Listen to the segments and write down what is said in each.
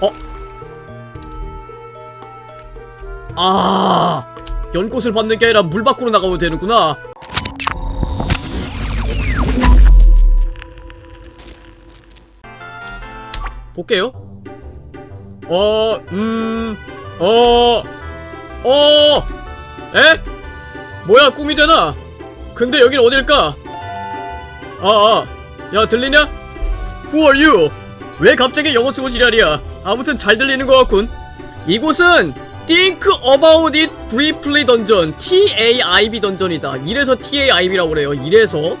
어? 아 연꽃을 받는 게 아니라 물 밖으로 나가면 되는구나 볼게요 어, 음, 어, 어, 에? 뭐야, 꿈이잖아. 근데 여긴 어딜까? 아, 아, 야, 들리냐? Who are you? 왜 갑자기 영어 쓰고 지랄이야? 아무튼 잘 들리는 것 같군. 이곳은 Think About It Briefly 던전, TAIB 던전이다. 이래서 TAIB라고 그래요. 이래서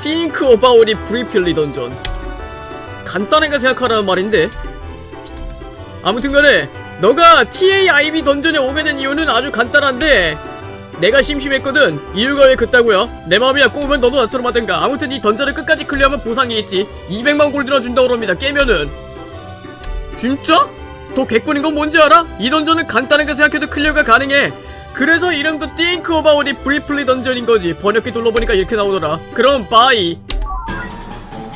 Think About It Briefly 던전. 간단하게 생각하라는 말인데 아무튼 간에 너가 TAIB 던전에 오게 된 이유는 아주 간단한데 내가 심심했거든 이유가 왜 그따구야 내 마음이야 꼬우면 너도 나처럼 하든가 아무튼 이 던전을 끝까지 클리어하면 보상이 있지 200만 골드나 준다고 합니다 깨면은 진짜? 더 개꿀인 건 뭔지 알아? 이 던전은 간단하게 생각해도 클리어가 가능해 그래서 이름도 About It Briefly 던전인 거지 번역기 눌러보니까 이렇게 나오더라 그럼 바이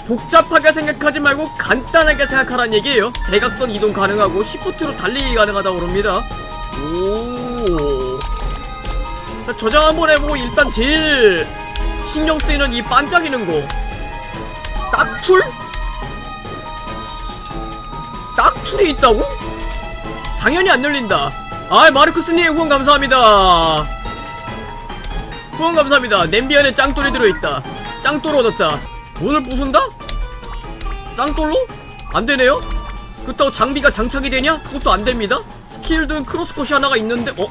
복잡하게 생각하지 말고 간단하게 생각하라는 얘기예요. 대각선 이동 가능하고 시프트로 달리기 가능하다고 그럽니다. 오. 자, 저장 한번 해보고 일단 제일 신경 쓰이는 이 반짝이는 거. 딱툴? 딱툴이 있다고? 당연히 안 열린다. 아, 마르쿠스님 후원 감사합니다. 후원 감사합니다. 냄비 안에 짱돌이 들어있다. 짱돌 얻었다. 문을 부순다? 짱돌로? 안되네요? 그렇다고 장비가 장착이 되냐? 그것도 안됩니다 스킬든 크로스컷이 하나가 있는데 어?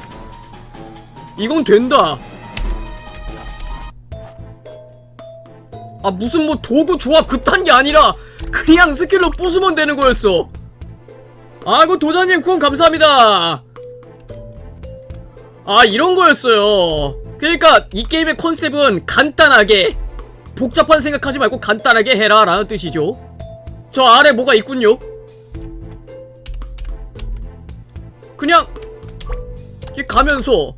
이건 된다 아 무슨 뭐 도구 조합 그딴 게 아니라 그냥 스킬로 부수면 되는 거였어 아이고 도자님 후원 감사합니다. 아 이런 거였어요. 그러니까 이 게임의 컨셉은 간단하게 복잡한 생각하지 말고 간단하게 해라 라는 뜻이죠. 저 아래 뭐가 있군요? 그냥 이렇게 가면서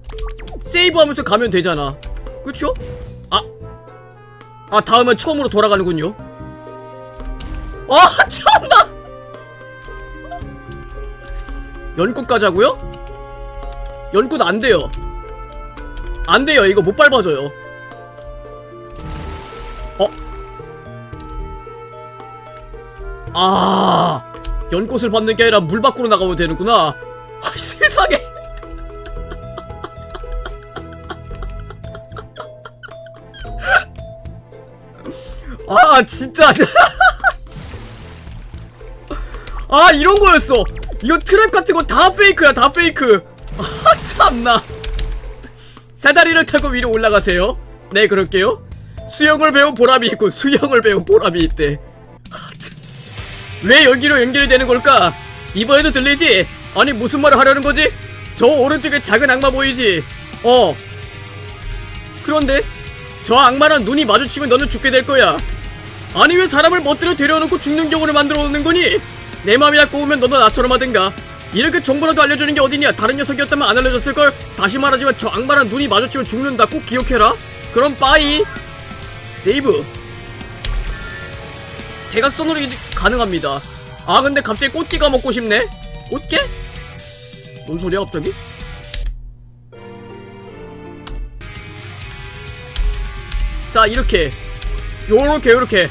세이브하면서 가면 되잖아. 그쵸? 아, 아 다음은 처음으로 돌아가는군요. 아 참나 연꽃 가자고요? 연꽃 안 돼요. 안 돼요. 이거 못 밟아줘요. 아 연꽃을 받는 게 아니라 물 밖으로 나가면 되는구나. 아 세상에. 아 진짜. 아 이런 거였어 이거 트랩 같은 거 다 페이크야 다 페이크 아 참나 사다리를 타고 위로 올라가세요 네 그럴게요 수영을 배운 보람이 있고 수영을 배운 보람이 있대 아, 참. 왜 여기로 연결이 되는 걸까? 이번에도 들리지? 아니 무슨 말을 하려는 거지? 저 오른쪽에 작은 악마 보이지? 어 그런데 저 악마랑 눈이 마주치면 너는 죽게 될 거야 아니 왜 사람을 멋대로 데려놓고 죽는 경우를 만들어 놓는 거니? 내 맘이야 꼬우면 너도 나처럼 하든가 이렇게 정보라도 알려주는 게 어디냐 다른 녀석이었다면 안 알려줬을걸? 다시 말하지만 저 악마랑 눈이 마주치면 죽는다 꼭 기억해라 그럼 빠이 세이브 대각선으로 이- 가능합니다. 아 근데 갑자기 꽃게가 먹고 싶네. 꽃게? 뭔 소리야 갑자기? 자 이렇게 요렇게 요렇게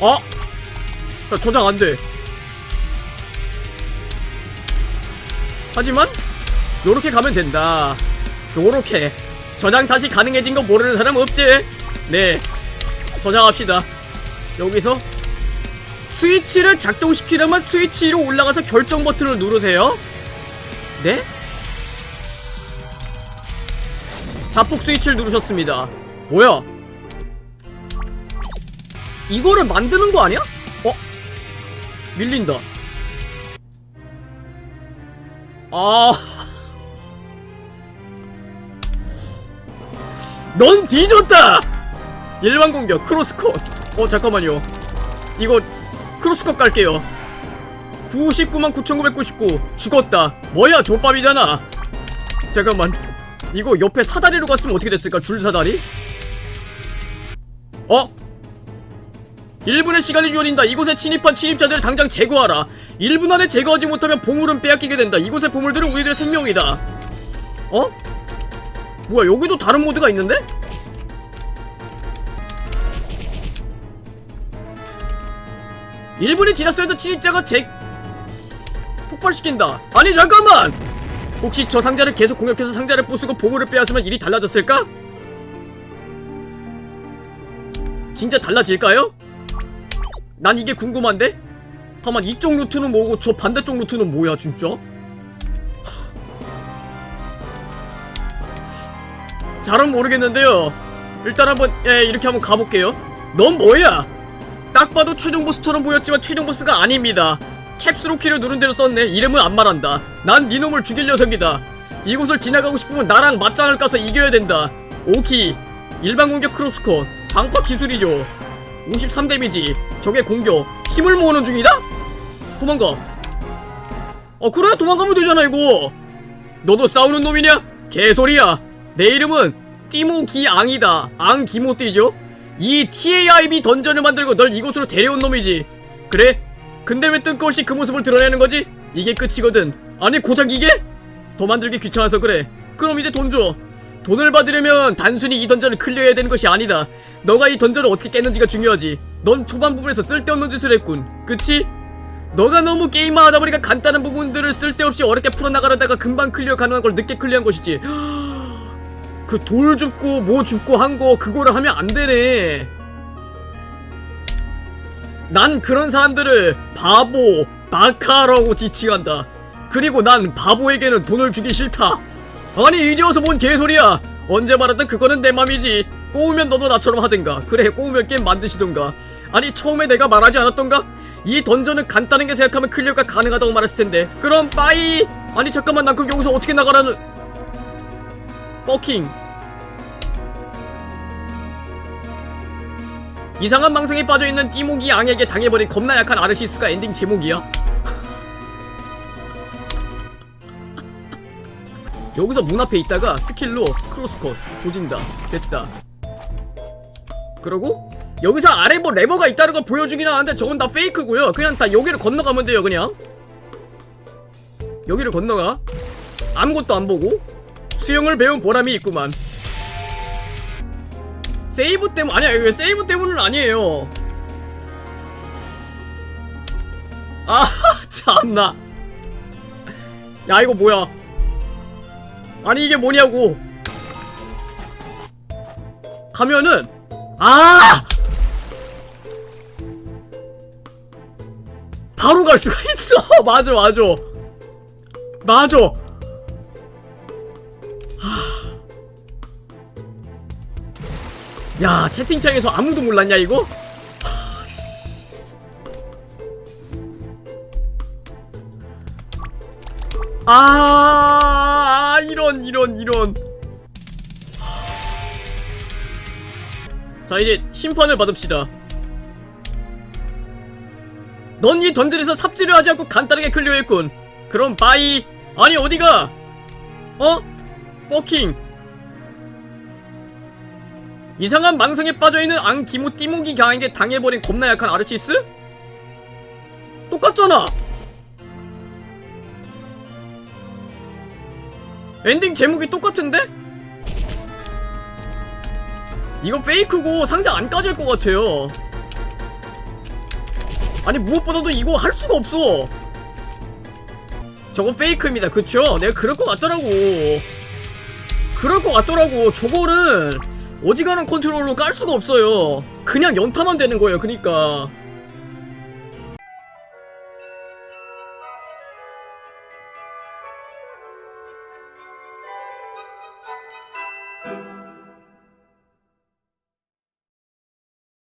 어? 자 저장 안돼. 하지만 요렇게 가면 된다. 요렇게. 저장 다시 가능해진 거 모르는 사람 없지? 네. 저장합시다. 여기서 스위치를 작동시키려면 스위치 위로 올라가서 결정 버튼을 누르세요. 네? 자폭 스위치를 누르셨습니다. 뭐야? 이거를 만드는 거 아니야? 어? 밀린다. 아... 넌 뒤졌다! 일반 공격 크로스컷 어 잠깐만요. 이거 크로스컷 갈게요. 99만 9999 죽었다. 뭐야 족밥이잖아. 잠깐만. 이거 옆에 사다리로 갔으면 어떻게 됐을까? 줄 사다리? 어? 1분의 시간이 주어진다. 이곳에 침입한 침입자들을 당장 제거하라. 1분 안에 제거하지 못하면 보물은 빼앗기게 된다. 이곳의 보물들은 우리들의 생명이다. 어? 뭐야 여기도 다른 모드가 있는데? 일분이 지났어도 침입자가 제 폭발시킨다. 아니 잠깐만. 혹시 저 상자를 계속 공격해서 상자를 부수고 보물을 빼앗으면 일이 달라졌을까? 진짜 달라질까요? 난 이게 궁금한데? 잠깐만 이쪽 루트는 뭐고 저 반대쪽 루트는 뭐야 진짜? 잘은 모르겠는데요. 일단 한번 예, 이렇게 한번 가볼게요. 넌 뭐야? 딱 봐도 최종 보스처럼 보였지만 최종 보스가 아닙니다. 캡슐로 키를 누른 대로 썼네. 이름은 안 말한다. 난 니놈을 죽일 녀석이다. 이곳을 지나가고 싶으면 나랑 맞짱을 까서 이겨야 된다. 오키 일반 공격 크로스컷 방파 기술이죠 53 데미지 적의 공격 힘을 모으는 중이다? 도망가 어 그래 도망가면 되잖아 이거 너도 싸우는 놈이냐? 개소리야 내 이름은 띠모기앙이다 앙기모띠죠 이 TAIB 던전을 만들고 널 이곳으로 데려온 놈이지 그래? 근데 왜 뜬금없이 그 모습을 드러내는 거지? 이게 끝이거든 아니 고작 이게? 더 만들기 귀찮아서 그래 그럼 이제 돈 줘 돈을 받으려면 단순히 이 던전을 클리어해야 되는 것이 아니다. 너가 이 던전을 어떻게 깼는지가 중요하지. 넌 초반 부분에서 쓸데없는 짓을 했군. 그치? 너가 너무 게임만 하다 보니까 간단한 부분들을 쓸데없이 어렵게 풀어나가려다가 금방 클리어 가능한 걸 늦게 클리어한 것이지. 그 돌 줍고 뭐 줍고 한 거 그거를 하면 안 되네. 난 그런 사람들을 바보, 마카라고 지칭한다. 그리고 난 바보에게는 돈을 주기 싫다 아니 이제 와서 뭔 개소리야. 언제 말했던 그거는 내 맘이지. 꼬우면 너도 나처럼 하든가. 그래 꼬우면 게임 만드시던가. 아니 처음에 내가 말하지 않았던가? 이 던전은 간단하게 생각하면 클리어가 가능하다고 말했을 텐데. 그럼 빠이! 아니 잠깐만 난 그럼 여기서 어떻게 나가라는 버킹. 이상한 망상에 빠져있는 띠모기 양에게 당해버린 겁나 약한 아르시스가 엔딩 제목이야 여기서 문 앞에 있다가 스킬로 크로스컷 조진다 됐다. 그러고 여기서 아래 뭐 레버가 있다는 걸 보여주긴 하는데 저건 다 페이크고요. 그냥 다 여기를 건너가면 돼요 그냥. 여기를 건너가. 아무것도 안 보고 수영을 배운 보람이 있구만. 세이브 때문 아니야 이거 세이브 때문은 아니에요. 아 참나. 야 이거 뭐야 아니 이게 뭐냐고. 가면은 아! 바로 갈 수가 있어. 맞아 맞아. 맞아. 하... 야 채팅창에서 아무도 몰랐냐 이거? 하, 씨. 아 이런 이런 이런. 자 이제 심판을 받읍시다. 넌 이 던전에서 삽질을 하지 않고 간단하게 클리어했군. 그럼 바이. 아니 어디가? 어? 버킹. 이상한 망상에 빠져있는 앙기모 띠모기 강에게 당해버린 겁나 약한 아르치스? 똑같잖아 엔딩 제목이 똑같은데? 이거 페이크고 상자 안 까질 것 같아요. 아니 무엇보다도 이거 할 수가 없어. 저거 페이크입니다. 그쵸? 내가 그럴 것 같더라고. 그럴 것 같더라고. 저거는 어지간한 컨트롤로 깔 수가 없어요. 그냥 연타만 되는 거예요 그니까